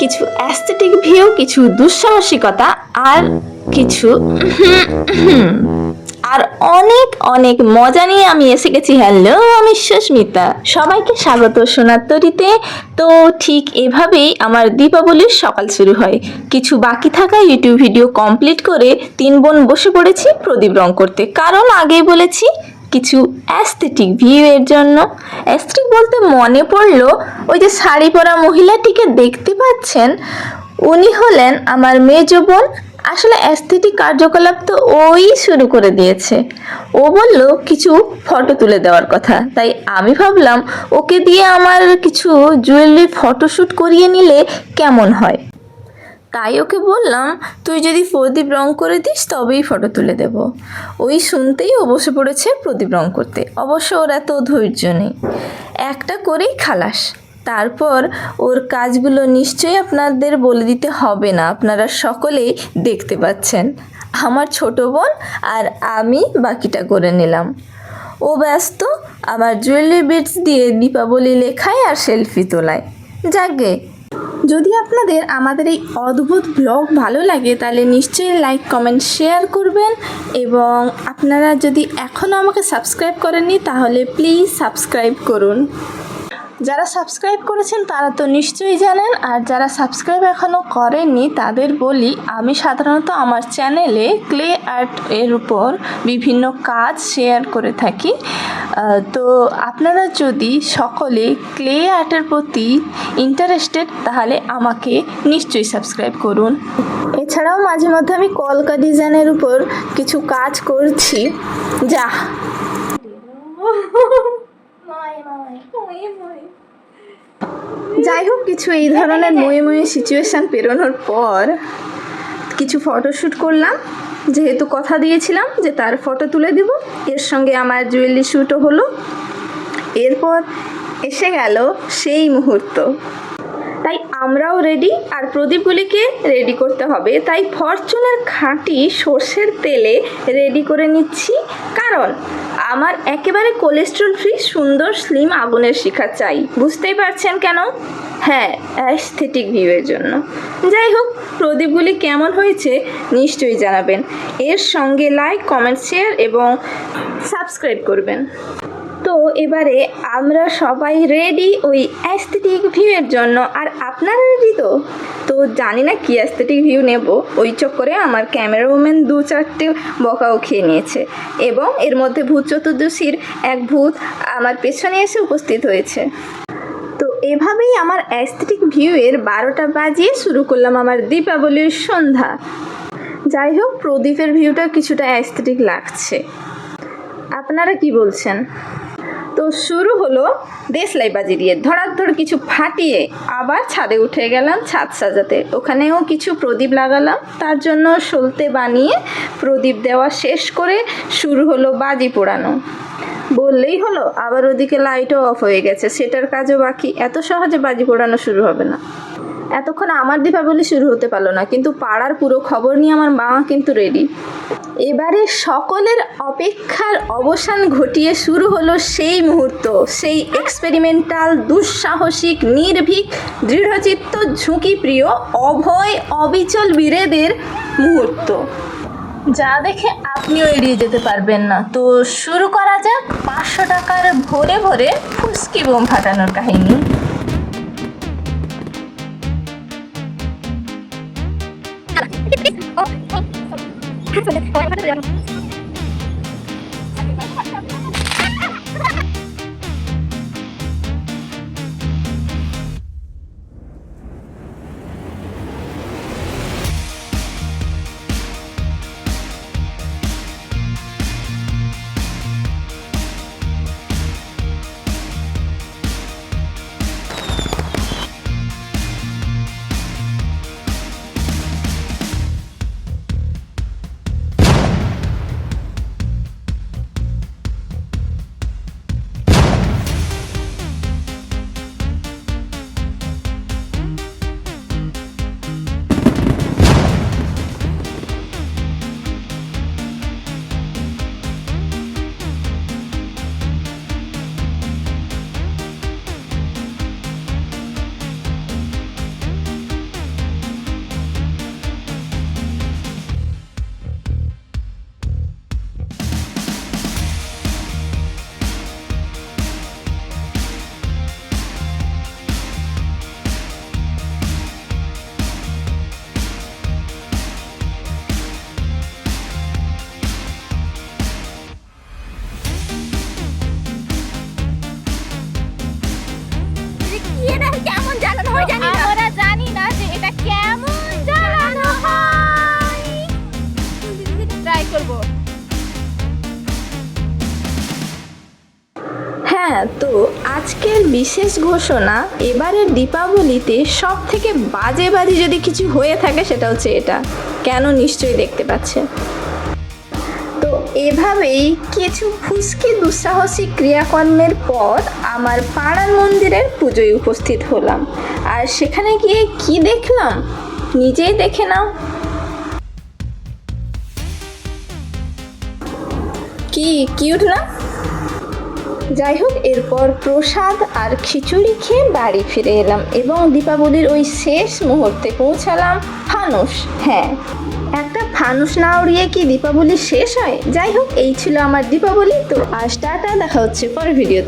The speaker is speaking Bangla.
কিছু অ্যাস্থেটিক ভিউ, কিছু দুঃসাহসিকতা, আর কিছু আর অনেক অনেক মজা নিয়ে আমি এসে গেছি। হ্যালো আমি সুস্মিতা। সবাইকে স্বাগত সোনার তরিতে। তো ঠিক এভাবেই আমার দীপাবলির সকাল শুরু হয়। কিছু বাকি থাকা ইউটিউব ভিডিও কমপ্লিট করে তিন বোন বসে পড়েছি প্রদীপ রং করতে। কারণ আগেই বলেছি, কিছু অ্যাস্থেটিক ভিউ এর জন্য। অ্যাস্থেটিক বলতে মনে পড়ল, ওই যে শাড়ি পরা মহিলাটিকে দেখতে পাচ্ছেন উনি হলেন আমার মেজ বোন। আসলে অ্যাস্থেটিক কার্যকলাপ তো ওই শুরু করে দিয়েছে। ও বলল, কিছু ফটো তুলে দেওয়ার কথা। তাই আমি ভাবলাম, ওকে দিয়ে আমার কিছু জুয়েলারি ফটোশ্যুট করিয়ে নিলে কেমন হয়? তাই ওকে বললাম, তুই যদি প্রদীপ রং করে দিস, তবেই ফটো তুলে দেব। ওই শুনতেই ও বসে পড়েছে প্রদীপ রং করতে। অবশ্য ওর এত ধৈর্য নেই। একটা করেই খালাস। তারপর ওর কাজগুলো নিশ্চয়ই আপনাদের বলে দিতে হবে না। আপনারা সকলেই দেখতে পাচ্ছেন। আমার ছোট বোন আর আমি বাকিটা করে নিলাম। ও ব্যস্ত আমার জুয়েলারি বিটস দিয়ে দীপাবলি লেখায় আর সেলফি তোলায়। যাকে যদি আপনাদের আমাদের এই অদ্ভুত ব্লগ ভালো লাগে, তাহলে নিশ্চয়ই লাইক কমেন্ট শেয়ার করবেন। এবং আপনারা যদি এখনও আমাকে সাবস্ক্রাইব করেননি, তাহলে প্লিজ সাবস্ক্রাইব করুন। যারা সাবস্ক্রাইব করেছেন তারা তো নিশ্চয়ই জানেন, আর যারা সাবস্ক্রাইব এখনও করেননি তাদের বলি, আমি সাধারণত আমার চ্যানেলে ক্লে আর্ট এর উপর বিভিন্ন কাজ শেয়ার করে থাকি। তো আপনারা যদি সকলে ক্লে আর্টের প্রতি ইন্টারেস্টেড তাহলে আমাকে নিশ্চয়ই সাবস্ক্রাইব করুন। এছাড়াও মাঝে মধ্যে আমি কলকা ডিজাইনের উপর কিছু কাজ করছি। যা যাই হোক কিছু এই ধরনের ময়ে ময়ে সিচুয়েশান পেরোনোর পর কিছু ফটোশ্যুট করলাম। যেহেতু কথা দিয়েছিলাম যে তার ফটো তুলে দিব এর সঙ্গে আমার জুয়েলারি শ্যুটও হলো। এরপর এসে গেল সেই মুহূর্ত। আমরাও রেডি আর প্রদীপগুলিকে রেডি করতে হবে। তাই ফরচুনের খাঁটি সর্ষের তেলে রেডি করে নিচ্ছি। কারণ আমার একেবারে কোলেস্ট্রল ফ্রি সুন্দর স্লিম আগুনের শিখা চাই। বুঝতেই পারছেন কেন? হ্যাঁ অ্যাস্থেটিক ভিউয়ের জন্য। যাই হোক, প্রদীপগুলি কেমন হয়েছে নিশ্চয়ই জানাবেন। এর সঙ্গে লাইক কমেন্ট শেয়ার এবং সাবস্ক্রাইব করবেন। এবারে আমরা সবাই রেডি ওই অ্যাস্থেটিক ভিউয়ের জন্য। আর আপনারা রেডি তো? তো জানি না কি অ্যাস্থেটিক ভিউ নেব। ওই চক্করে আমার ক্যামেরা উমেন দু চারটে বকাও খেয়ে নিয়েছে। এবং এর মধ্যে ভূত চতুর্দশীর এক ভূত আমার পেছনে এসে উপস্থিত হয়েছে। তো এভাবেই আমার অ্যাস্থেটিক ভিউয়ের বারোটা বাজিয়ে শুরু করলাম আমার দীপাবলির সন্ধ্যা। যাই হোক, প্রদীপের ভিউটা কিছুটা অ্যাস্থেটিক লাগছে। আপনারা কি বলছেন? শুরু হলো দেশলাই বাজি দিয়ে। ধড়াধড় কিছু ফাটিয়ে আবার ছাদে উঠে গেলাম ছাদ সাজাতে। ওখানেও কিছু প্রদীপ লাগালাম। তার জন্য সলতে বানিয়ে প্রদীপ দেওয়া শেষ করে শুরু হলো বাজি পোড়ানো। বললেই হলো, আবার ওদিকে লাইটও অফ হয়ে গেছে, সেটার কাজও বাকি। এত সহজে বাজি পোড়ানো শুরু হবে না। এতক্ষণ আমার দীপাবলি শুরু হতে পারল না, কিন্তু পাড়ার পুরো খবর নিয়ে আমার মা কিন্তু রেডি এবারে সকলের অপেক্ষার অবসান ঘটিয়ে শুরু হলো সেই মুহূর্ত, সেই এক্সপেরিমেন্টাল দুঃসাহসিক, নির্ভীক, দৃঢ়চিত্ত, ঝুঁকিপ্রিয়, অভয়, অবিচল বীরেদের মুহূর্ত। যা দেখে আপনিও এড়িয়ে যেতে পারবেন না। তো শুরু করা যাক পাঁচশো টাকার ভরে ভরে ফুসকি বোম ফাটানোর কাহিনী। 我也不知道。হ্যাঁ তো আজকের বিশেষ ঘোষণা এবারের দীপাবলিতে সব থেকে বাজে বাজে যদি কিছু হয়ে থাকে, সেটা হচ্ছে এটা। কেন নিশ্চয়ই দেখতে পাচ্ছেন তো এভাবেই কিছু ফুসকি দুঃসাহসিক ক্রিয়াকর্মের পর আমার পাড়ার মন্দিরের পুজোয় উপস্থিত হলাম। আর সেখানে গিয়ে কি দেখলাম? নিজেই দেখে নাও। কি কিউট না যাই হোক, এরপর প্রসাদ আর খিচুড়ি খেয়ে বাড়ি ফিরে এলাম এবং দীপাবলির ওই শেষ মুহূর্তে পৌঁছালাম ফানুস হ্যাঁ একটা ফানুস না উড়িয়ে কি দীপাবলি শেষ হয়? যাই হোক, এই ছিল আমার দীপাবলি। তো আজ টাটা, দেখা হচ্ছে পরের ভিডিও